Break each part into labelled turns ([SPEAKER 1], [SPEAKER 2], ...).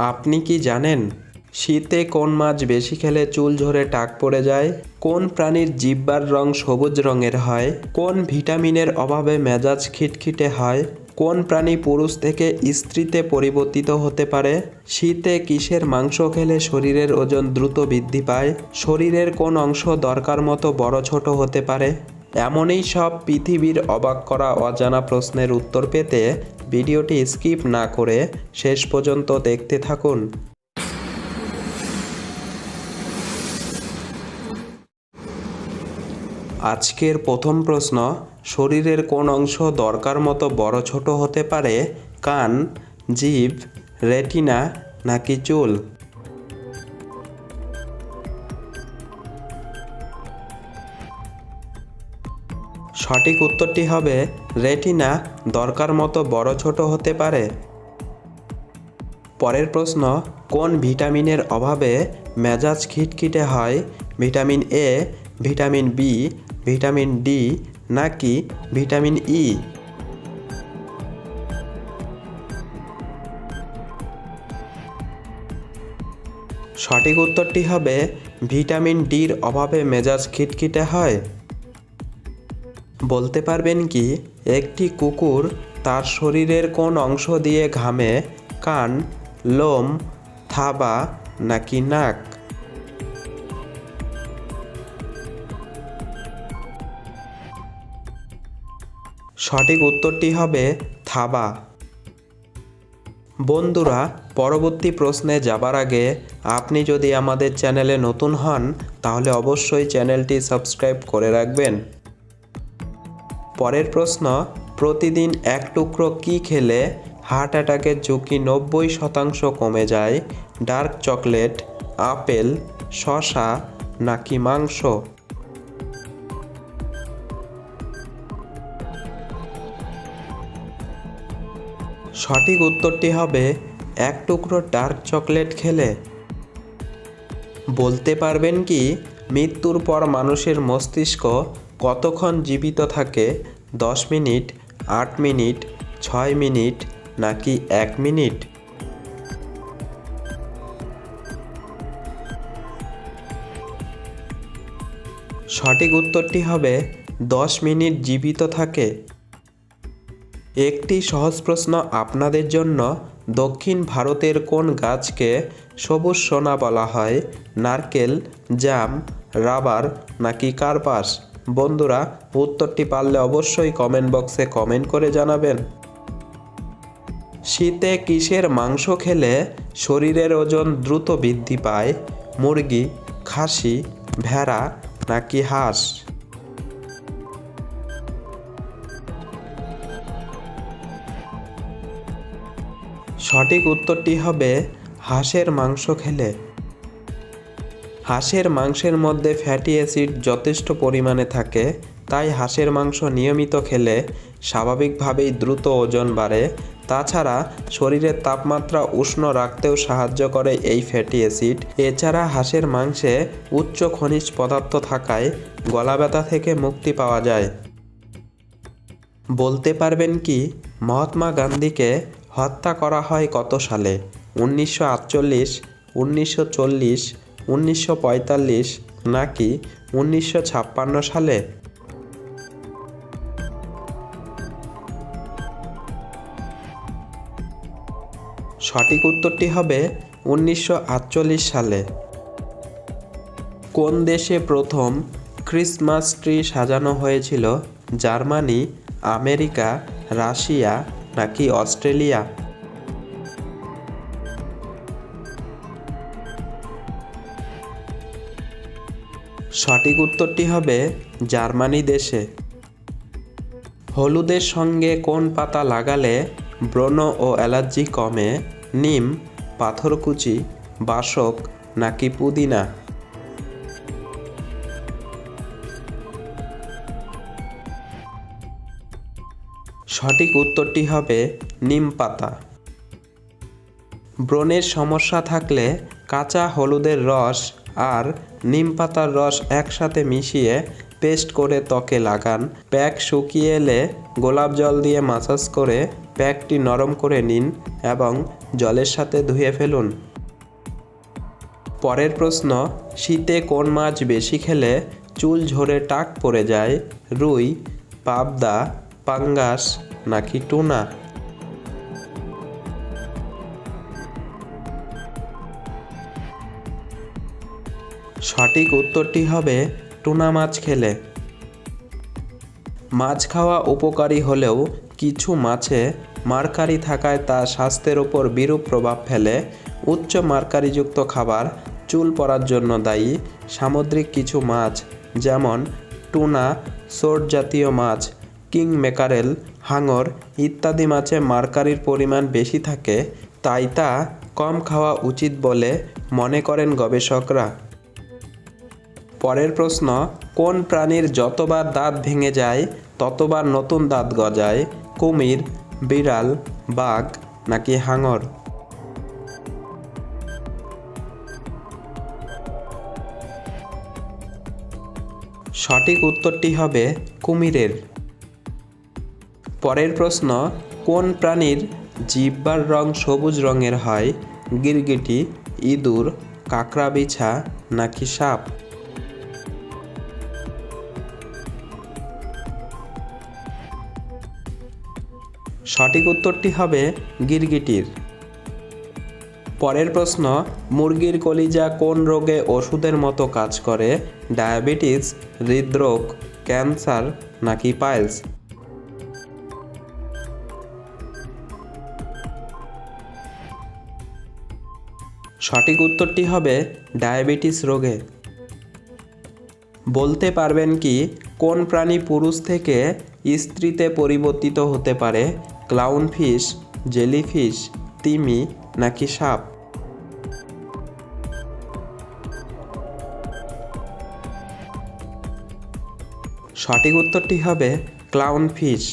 [SPEAKER 1] আপনি কি জানেন শীতে কোন মাছ বেশি খেলে চুল ঝরে টাক পড়ে যায়? কোন প্রাণীর জিব্বার রং সবুজ রঙের হয়? কোন ভিটামিনের অভাবে মেজাজ খিটখিটে হয়? কোন প্রাণী পুরুষ থেকে স্ত্রীতে পরিবর্তিত হতে পারে? শীতে কিসের মাংস খেলে শরীরের ওজন দ্রুত বৃদ্ধি পায়? শরীরের কোন অংশ দরকার মতো বড় ছোট হতে পারে? এমনই সব পৃথিবীর অবাক করা অজানা প্রশ্নের উত্তর পেতে ভিডিওটি স্কিপ না করে শেষ পর্যন্ত দেখতে থাকুন। আজকের প্রথম প্রশ্ন, শরীরের কোন অংশ দরকার মতো বড় ছোট হতে পারে? কান জিভ রেটিনা নাকি চুল? সঠিক উত্তরটি হবে রেটিনা, দরকার মতো বড় ছোট হতে পারে। পরের প্রশ্ন, কোন ভিটামিনের অভাবে মেজাজ খিটখিটে হয়? Vitamin A, vitamin B, vitamin D নাকি ভিটামিন ই? সঠিক উত্তরটি হবে ভিটামিন ডির অভাবে মেজাজ খিটখিটে হয়। বলতে পারবেন কি, একটি কুকুর তার শরীরের কোন অংশ দিয়ে ঘামে, কান, লোম, থাবা নাকি নাক? সঠিক উত্তরটি হবে থাবা। বন্ধুরা, পরবর্তী প্রশ্নে যাবার আগে আপনি যদি আমাদের চ্যানেলে নতুন হন, তাহলে অবশ্যই চ্যানেলটি সাবস্ক্রাইব করে রাখবেন। পরের প্রশ্ন, প্রতিদিন এক টুকরো কি খেলে হার্ট অ্যাটাকের ঝুঁকি নব্বই শতাংশ কমে যায়? ডার্ক চকলেট আপেল শসা নাকি মাংস? সঠিক উত্তরটি হবে, এক টুকরো ডার্ক চকলেট খেলে। বলতে পারবেন কি, মৃত্যুর পর মানুষের মস্তিষ্ক কতক্ষণ জীবিত থাকে? দশ মিনিট, আট মিনিট, ছয় মিনিট, নাকি এক মিনিট? সঠিক উত্তরটি হবে, দশ মিনিট জীবিত থাকে। একটি সহজ প্রশ্ন আপনাদের জন্য। দক্ষিণ ভারতের কোন গাছকে সবুজ সোনা বলা হয়? নারকেল, জাম, রাবার, নাকি কার্পাস? বন্ধুরা, উত্তরটি পারলে অবশ্যই কমেন্ট বক্সে কমেন্ট করে জানাবেন। শীতে কিসের মাংস খেলে শরীরের ওজন দ্রুত বৃদ্ধি পায়? মুরগি, খাসি, ভেড়া নাকি হাঁস? সঠিক উত্তরটি হবে, হাঁসের মাংস খেলে হাঁসের মাংসের মধ্যে ফ্যাটি অ্যাসিড যথেষ্ট পরিমাণে থাকে, তাই হাঁসের মাংস নিয়মিত খেলে স্বাভাবিকভাবেই দ্রুত ওজন বাড়ে। তাছাড়া শরীরের তাপমাত্রা উষ্ণ রাখতেও সাহায্য করে এই ফ্যাটি অ্যাসিড। এছাড়া হাঁসের মাংসে উচ্চ খনিজ পদার্থ থাকায় গলা ব্যথা থেকে মুক্তি পাওয়া যায়। বলতে পারবেন কি, মহাত্মা গান্ধীকে হত্যা করা হয় কত সালে? উনিশশো আটচল্লিশ, উনিশশো চল্লিশ উনিশশো পঁয়তাল্লিশ নাকি উনিশশো ছাপ্পান্ন সালে? সঠিক উত্তরটি হবে উনিশশো আটচল্লিশ সালে। কোন দেশে প্রথম ক্রিসমাস ট্রি সাজানো হয়েছিল? জার্মানি, আমেরিকা, রাশিয়া নাকি অস্ট্রেলিয়া? সঠিক উত্তরটি হবে জার্মানি দেশে। হলুদের সঙ্গে কোন পাতা লাগালে ব্রণ ও অ্যালার্জি কমে, নিম, পাথরকুচি, বাসক নাকি পুদিনা? সঠিক উত্তরটি হবে নিম পাতা। ব্রণের সমস্যা থাকলে কাঁচা হলুদের রস আর নিম পাতার রস একসাথে মিশিয়ে পেস্ট করে ত্বকে লাগান। প্যাক শুকিয়ে এলে গোলাপ জল দিয়ে মাসাজ করে প্যাকটি নরম করে নিন এবং জলের সাথে ধুয়ে ফেলুন। পরের প্রশ্ন, শীতে কোন মাছ বেশি খেলে চুল ঝরে টাক পড়ে যায়? রুই, পাবদা, পাঙ্গাস নাকি টুনা? সঠিক উত্তরটি হবে টুনা মাছ খেলে। মাছ খাওয়া উপকারী হলেও কিছু মাছে মার্কারি থাকায় তা স্বাস্থ্যের ওপর বিরূপ প্রভাব ফেলে। উচ্চ মার্কারিযুক্ত খাবার চুল পড়ার জন্য দায়ী। সামুদ্রিক কিছু মাছ যেমন টুনা সোট জাতীয় মাছ কিং মেকারেল হাঙর ইত্যাদি মাছে মার্কারির পরিমাণ বেশি থাকে, তাই তা কম খাওয়া উচিত বলে মনে করেন গবেষকরা। পরের প্রশ্ন, কোন প্রাণীর যতবার দাঁত ভেঙে যায়, ততবার নতুন দাঁত গজায়, কুমির, বিড়াল, বাঘ নাকি হাঙর? সঠিক উত্তরটি হবে কুমিরের। পরের প্রশ্ন, কোন প্রাণীর জিহ্বার রং সবুজ রঙের হয়, গিরগিটি, ইঁদুর কাঁকড়া বিছা নাকি সাপ? সঠিক উত্তরটি হবে গিরগিটির। পরের প্রশ্ন, মুরগির কলিজা কোন রোগে ওষুধের মতো কাজ করে? ডায়াবেটিস, হৃদরোগ, ক্যান্সার নাকি পাইলস? সঠিক উত্তরটি হবে ডায়াবেটিস রোগে। বলতে পারবেন কি, কোন প্রাণী পুরুষ থেকে স্ত্রীতে পরিবর্তিত হতে পারে? ক্লাউনফিশ জেলিফিশ তিমি নাকি সাপ? সঠিক উত্তরটি হবে ক্লাউন ক্লাউনফিশ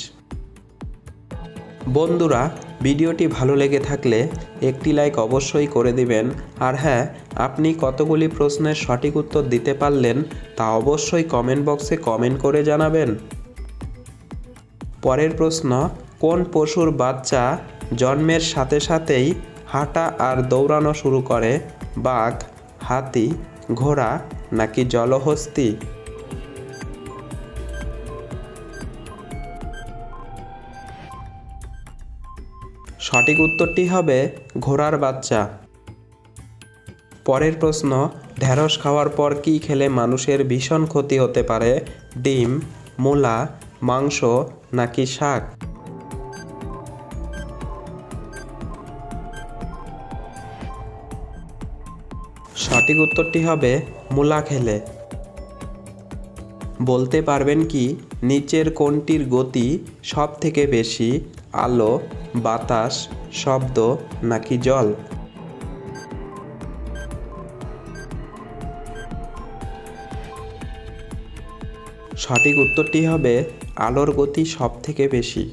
[SPEAKER 1] বন্ধুরা, ভিডিওটি ভালো লেগে থাকলে একটি লাইক অবশ্যই করে দিবেন। আর হ্যাঁ আপনি কতগুলি প্রশ্নের সঠিক উত্তর দিতে পারলেন তা অবশ্যই কমেন্ট বক্সে কমেন্ট করে জানাবেন। পরের প্রশ্ন কোন পশুর বাচ্চা জন্মের সাথে সাথেই হাঁটা আর দৌড়ানো শুরু করে, বাঘ, হাতি, ঘোড়া নাকি জলহস্তি? সঠিক উত্তরটি হবে ঘোড়ার বাচ্চা। পরের প্রশ্ন ঢ্যাঁড়স খাওয়ার পর কি খেলে মানুষের ভীষণ ক্ষতি হতে পারে? ডিম, মূলা, মাংস নাকি শাক? সঠিক উত্তরটি হবে মূলা খেলে বলতে পারবেন কি, নিচের কোনটির গতি সব থেকে বেশি, আলো, বাতাস, শব্দ নাকি জল? সঠিক উত্তরটি হবে, আলোর গতি সব থেকে বেশি।